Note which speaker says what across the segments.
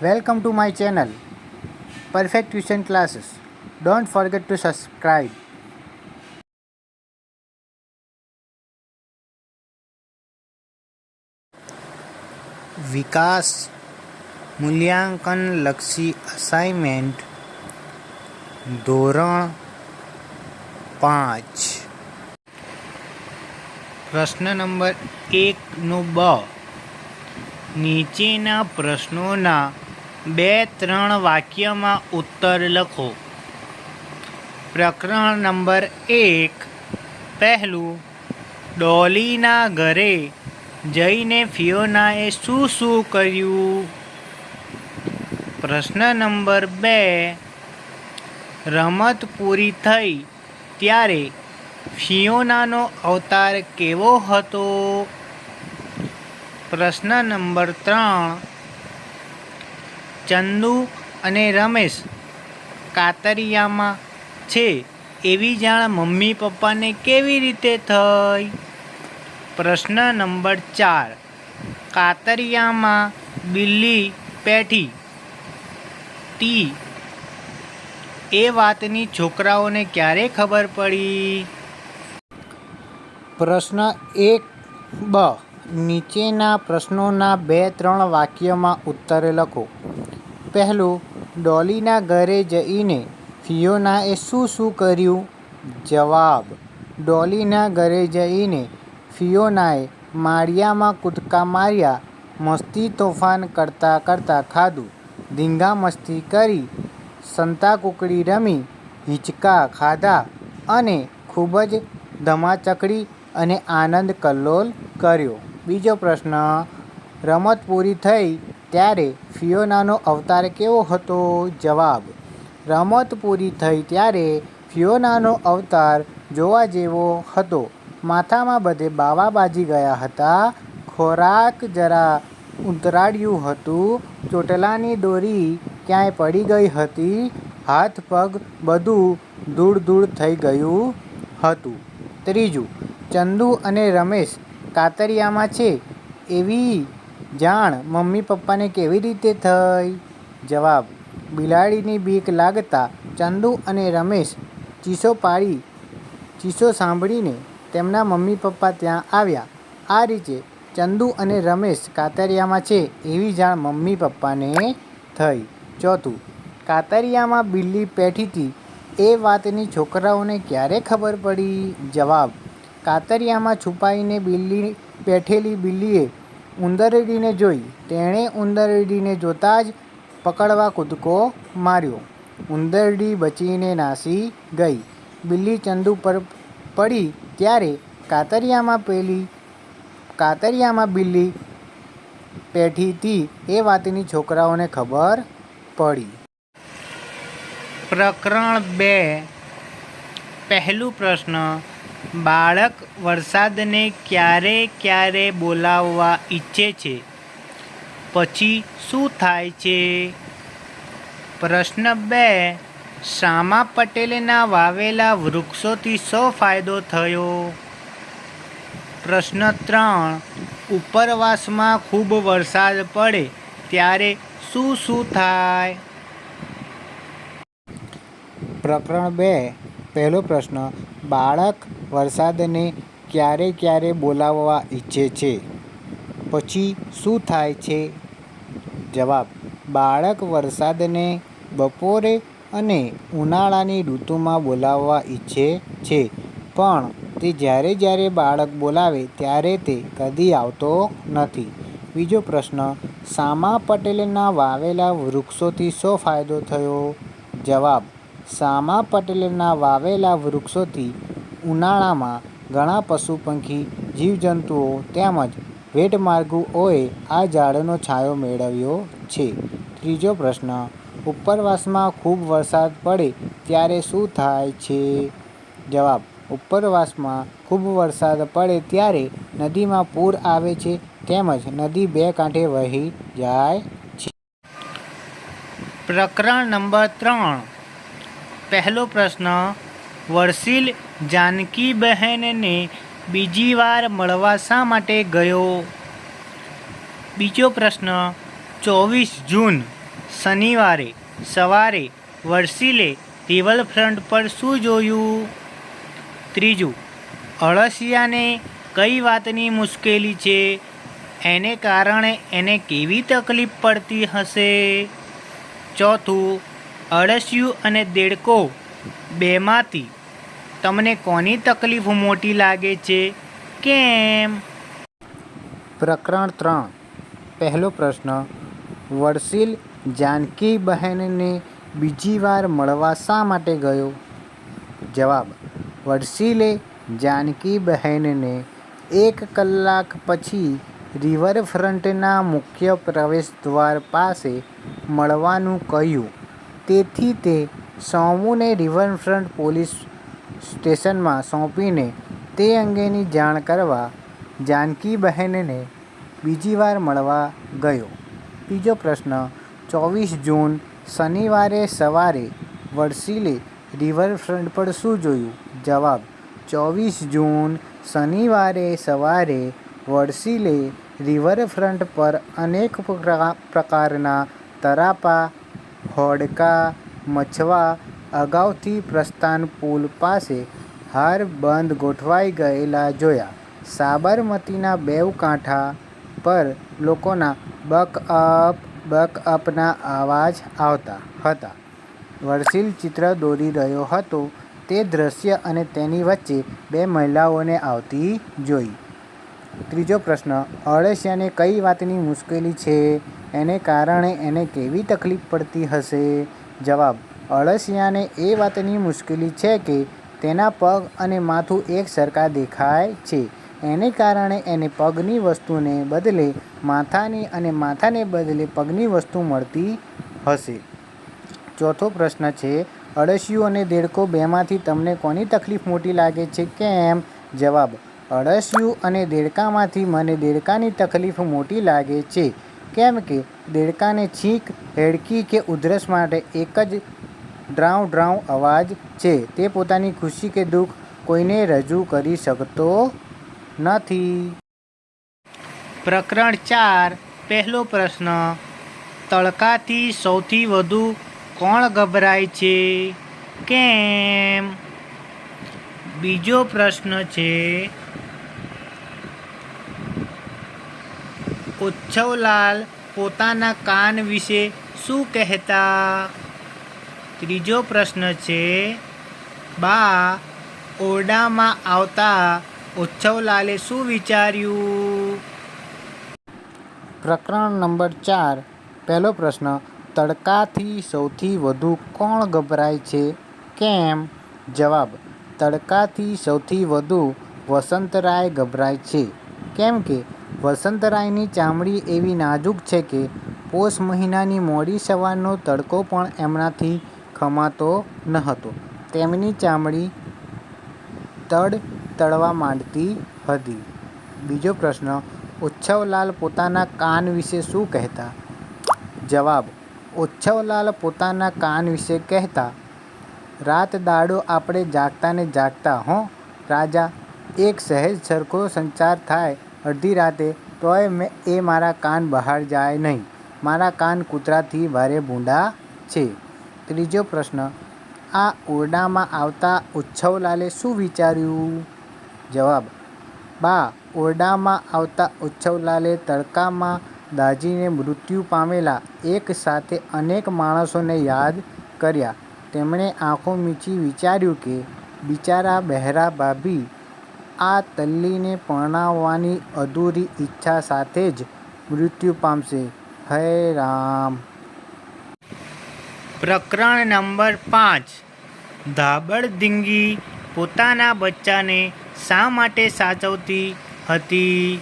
Speaker 1: Welcome to my channel, Perfect Tuition Classes. Don't forget to subscribe. વિકાસ મૂલ્યાંકન લક્ષી assignment ધોરણ પાંચ પ્રશ્ન નંબર એકનો બ નીચેના પ્રશ્નોના બે, ત્રણ વાક્યમાં ઉત્તર લખો. પ્રકરણ નંબર એક, પહેલું, ડોલીના ઘરે જઈને ફિયોનાએ શું શું કર્યું? પ્રશ્ન નંબર બે, રમત પૂરી થઈ ત્યારે ફિયોનાનો અવતાર કેવો હતો? પ્રશ્ન નંબર ત્રણ ચંદુ અને રમેશ કાતરિયામાં છે એવી જાણ મમ્મી પપ્પાને કેવી રીતે થઈ? પ્રશ્ન નંબર ચાર. કાતરિયામાં બિલ્લી પેઠી તી એ વાતની છોકરાઓને ક્યારે ખબર પડી? પ્રશ્ન એક બ. નીચેના પ્રશ્નોના બે ત્રણ વાક્યમાં ઉત્તરે લખો. પહેલું ડોલીના ઘરે જઈને ફિયોનાએ શું શું કર્યું? જવાબ, ડોલીના ઘરે જઈને ફિયોનાએ માળિયામાં કૂદકા માર્યા, મસ્તી તોફાન કરતાં કરતાં ખાધું, ધીંગા મસ્તી કરી, સંતાકૂકડી રમી, હિંચકા ખાધા અને ખૂબ જ ધમાચકડી અને આનંદ કલ્લોલ કર્યો. બીજો પ્રશ્ન, રમત પૂરી થઈ ત્યારે ફિયોનાનો અવતાર કેવો હતો? જવાબ, રમત પૂરી થઈ ત્યારે ફિયોનાનો અવતાર જોવા જેવો હતો. માથામાં બધે બાવા બાજી ગયા હતા. ખોરાક જરા ઉતરાડ્યું હતું. ચોટલાની દોરી ક્યાંય પડી ગઈ હતી. હાથ, પગ બધું ધૂળ ધૂળ થઈ ગયું હતું. ત્રીજું, ચંદુ અને રમેશ કાતરિયામાં છે એવી જાણ, મમ્મી પપ્પાને કેવી રીતે થઈ? જવાબ, બિલાડીની બીક લાગતા ચંદુ અને રમેશ ચીસો પાડી, ચીસો સાંભળીને તેમના મમ્મી પપ્પા ત્યાં આવ્યા. આ રીતે ચંદુ અને રમેશ કાતરિયામાં છે એવી જાણ મમ્મી પપ્પાને થઈ. ચોથું, કાતરિયામાં બિલ્લી પેઠીતી એ વાતની છોકરાઓને ક્યારે ખબર પડી? જવાબ, કાતરિયામાં છુપાઈને બિલ્લી બેઠેલી બિલ્લીએ ઉંદરડીને જોઈ તેણે ઉંદરડીને જોતાં જ પકડવા કૂદકો માર્યો. ઉંદરડી બચીને નાસી ગઈ. બિલ્લી ચંદુ પર પડી ત્યારે કાતરિયામાં પેલી, કાતરિયામાં બિલ્લી પેઠીથી એ વાતની છોકરાઓને ખબર પડી. પ્રકરણ બે. પહેલું પ્રશ્ન બાળક વરસાદને ક્યારે ક્યારે બોલાવવા ઈચ્છે છે? પછી શું થાય છે? પ્રશ્ન બે, શામા પટેલના વાવેલા વૃક્ષોથી શો ફાયદો થયો? પ્રશ્ન ત્રણ, ઉપરવાસમાં ખૂબ વરસાદ પડે ત્યારે શું શું થાય? પ્રકરણ બે પહેલો પ્રશ્ન, બાળક વરસાદને ક્યારે ક્યારે બોલાવવા ઈચ્છે છે? પછી શું થાય છે? જવાબ, બાળક વરસાદને બપોરે અને ઉનાળાની ઋતુમાં બોલાવવા ઈચ્છે છે, પણ તે જ્યારે જ્યારે બાળક બોલાવે ત્યારે તે કદી આવતો નથી. બીજો પ્રશ્ન, સામા પટેલના વાવેલા વૃક્ષોથી શો ફાયદો થયો? જવાબ શામા પટેલના વાવેલા વૃક્ષોથી ઉનાળામાં ઘણા પશુ પંખી જીવજંતુઓ તેમજ વેટમાર્ગુઓએ આ ઝાડનો છાંયો મેળવ્યો છે. ત્રીજો પ્રશ્ન, ઉપરવાસમાં ખૂબ વરસાદ પડે ત્યારે શું થાય છે? જવાબ, ઉપરવાસમાં ખૂબ વરસાદ પડે ત્યારે નદીમાં પૂર આવે છે તેમજ નદી બે કાંઠે વહી જાય છે. પ્રકરણ નંબર ત્રણ પહેલો પ્રશ્ન વર્ષિલ જાનકીબહેનને બીજી વાર મળવા શા માટે ગયો? બીજો પ્રશ્ન, ચોવીસ જૂન, શનિવારે, સવારે વર્ષીલે રિવરફ્રન્ટ પર શું જોયું? ત્રીજું, અળસિયાને કઈ વાતની મુશ્કેલી છે? એને કારણે એને કેવી તકલીફ પડતી હશે? ચોથું અળસિયું અને દેડકો બેમાંથી. તમને કોની તકલીફ મોટી લાગે છે? કેમ? પ્રકરણ ત્રણ. પહેલો પ્રશ્ન. વડસીલ જાનકી બહેનને બીજી વાર મળવા શા માટે ગયો? જવાબ. વડસીલે જાનકી બહેનને એક કલાક પછી રિવરફ્રન્ટના મુખ્ય પ્રવેશદ્વાર પાસે મળવાનું કહ્યું. તેથી તે સોમુને રિવરફ્રન્ટ પોલીસ સ્ટેશનમાં સોંપીને તે અંગેની જાણ કરવા જાનકી બહેનને બીજી વાર મળવા ગયો. બીજો પ્રશ્ન, ચોવીસ જૂન શનિવારે સવારે વર્ષિલે રિવરફ્રન્ટ પર શું જોયું? જવાબ, ચોવીસ જૂન શનિવારે સવારે વર્ષિલે રિવરફ્રન્ટ પર અનેક પ્રકા- પ્રકારના તરાપા હોડકા મછવા, અગાઉથી પ્રસ્થાન પુલ પાસે હાર બંધ ગોઠવાઈ ગયેલા જોયા. સાબરમતીના બેઉ કાંઠા પર લોકોના બક અપ, બક અપના અવાજ આવતા હતા. વર્ષિલ ચિત્ર દોરી રહ્યો હતો. તે દ્રશ્ય અને તેની વચ્ચે બે મહિલાઓને આવતી જોઈ. ત્રીજો પ્રશ્ન, અળસિયાને કઈ વાતની મુશ્કેલી છે? એને કારણે એને કેવી તકલીફ પડતી હશે? જવાબ, અળસિયાને એ વાતની મુશ્કેલી છે કે તેના પગ અને માથું એક સરખા દેખાય છે. એને કારણે એને પગની વસ્તુને બદલે માથાની અને માથાને બદલે પગની વસ્તુ મળતી હશે. ચોથો પ્રશ્ન છે અળસિયું અને દેડકો બેમાંથી તમને કોની તકલીફ મોટી લાગે છે? કેમ? જવાબ, અળસિયું અને દેડકામાંથી મને દેડકાની તકલીફ મોટી લાગે છે. કેમ કે દેડકાને છીંક હેડકી કે ઉધરસ માટે એક જ ડ્રાઉં ડ્રાઉં અવાજ છે. તે પોતાની ખુશી કે દુઃખ કોઈને રજૂ કરી શકતો નથી. પ્રકરણ ચાર, પહેલો પ્રશ્ન. તડકાથી સૌથી વધુ કોણ ગભરાય છે? કેમ? બીજો પ્રશ્ન છે ઉચ્છવલાલ પોતાના કાન વિશે શું કહેતા? ત્રીજો પ્રશ્ન છે, બા, ઓરડામાં આવતા ઉચ્છવલાલે શું વિચાર્યું? પ્રકરણ નંબર ચાર, પહેલો પ્રશ્ન, તડકાથી સૌથી વધુ કોણ ગભરાય છે? કેમ? જવાબ, તડકાથી સૌથી વધુ વસંતરાય ગભરાય છે. કેમ કે વસંતરાયની ચામડી એવી નાજુક છે કે પોષ મહિનાની મોડી સવારનો તડકો પણ એમનાથી ખમાતો ન હતો. તેમની ચામડી તડ તળવા માંડતી હતી. બીજો પ્રશ્ન, ઉચ્છવલાલ પોતાના કાન વિશે શું કહેતા? જવાબ, ઉચ્છવલાલ પોતાના કાન વિશે કહેતા, રાત દાડો આપણે જાગતા ને જાગતા હો, રાજા, એક સહેજ સરખો સંચાર થાય અડધી રાતે તોય મેં, એ મારા કાન બહાર જાય નહીં. મારા કાન કૂતરાથી ભારે ભૂંડા છે. ત્રીજો પ્રશ્ન, આ ઓરડામાં આવતા ઉચ્છવલાલે શું વિચાર્યું? જવાબ, બા, ઓરડામાં આવતા ઉચ્છવલાલે તડકામાં દાજીને મૃત્યુ પામેલા એક સાથે અનેક માણસોને યાદ કર્યા. તેમણે આંખો મીચી વિચાર્યું કે, બિચારા બહેરા ભાભી આ તલ્લીને પરણાવવાની અધૂરી ઈચ્છા સાથે જ મૃત્યુ પામશે. હે રામ. પ્રકરણ નંબર પાંચ. ધાબળ ડીંગી પોતાના બચ્ચાને શા માટે સાચવતી હતી?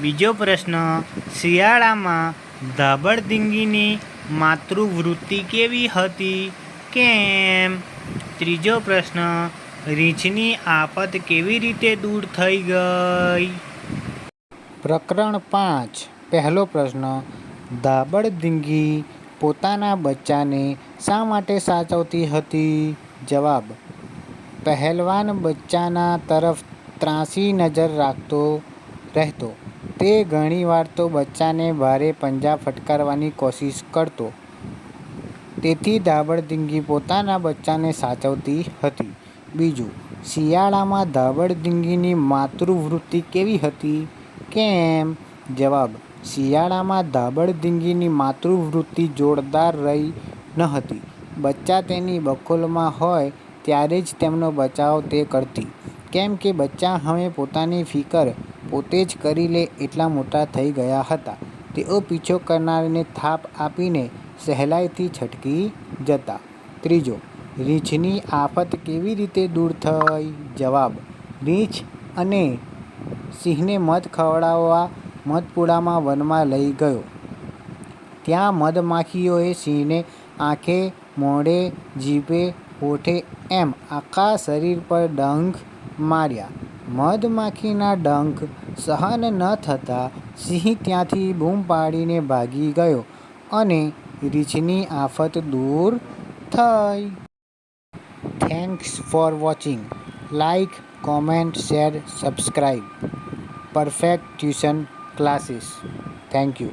Speaker 1: બીજો પ્રશ્ન, શિયાળામાં ધાબળ ડીંગીની માતૃવૃત્તિ કેવી હતી? કેમ? ત્રીજો પ્રશ્ન રીંછની આફત કેવી રીતે દૂર થઈ ગઈ? પ્રકરણ પાંચ. પહેલો પ્રશ્ન ધાબળ ડીંગી પોતાના બચ્ચાને શા માટે સાચવતી હતી? જવાબ, પહેલવાન બચ્ચાના તરફ ત્રાંસી નજર રાખતો રહેતો. તે ઘણીવાર તો બચ્ચાને ભારે પંજા ફટકારવાની કોશિશ કરતો. તેથી ધાબળધીંગી પોતાના બચ્ચાને સાચવતી હતી. બીજું, શિયાળામાં ધાબળધીંગીની માતૃવૃત્તિ કેવી હતી? કેમ? જવાબ: શિયાળામાં ધાબળધીંગીની માતૃવૃત્તિ જોરદાર રહી ન હતી. બચ્ચા તેની બખોલમાં હોય ત્યારે જ તેમનો બચાવ તે કરતી. કેમ કે બચ્ચા હવે પોતાની ફિકર પોતે જ કરી લે એટલા મોટા થઈ ગયા હતા. તેઓ પીછો કરનારને થાપ આપીને સહેલાઈથી છટકી જતા. ત્રીજો, રીંછની આફત કેવી રીતે દૂર થઈ? જવાબ: રીંછ અને સિંહને મધ ખવડાવવા મધપુડામાં વનમાં લઈ ગયો. ત્યાં મધમાખીઓએ સિંહને આંખે, મોઢે, જીભે, હોઠે એમ આખા શરીર પર ડંખ માર્યા. મધમાખીના ડંખ સહન ન થતાં સિંહ ત્યાંથી બૂમ પાડીને ભાગી ગયો અને રીંછની આફત દૂર થઈ. Thanks for watching. Like, comment, share, subscribe. Perfect tuition classes. Thank you.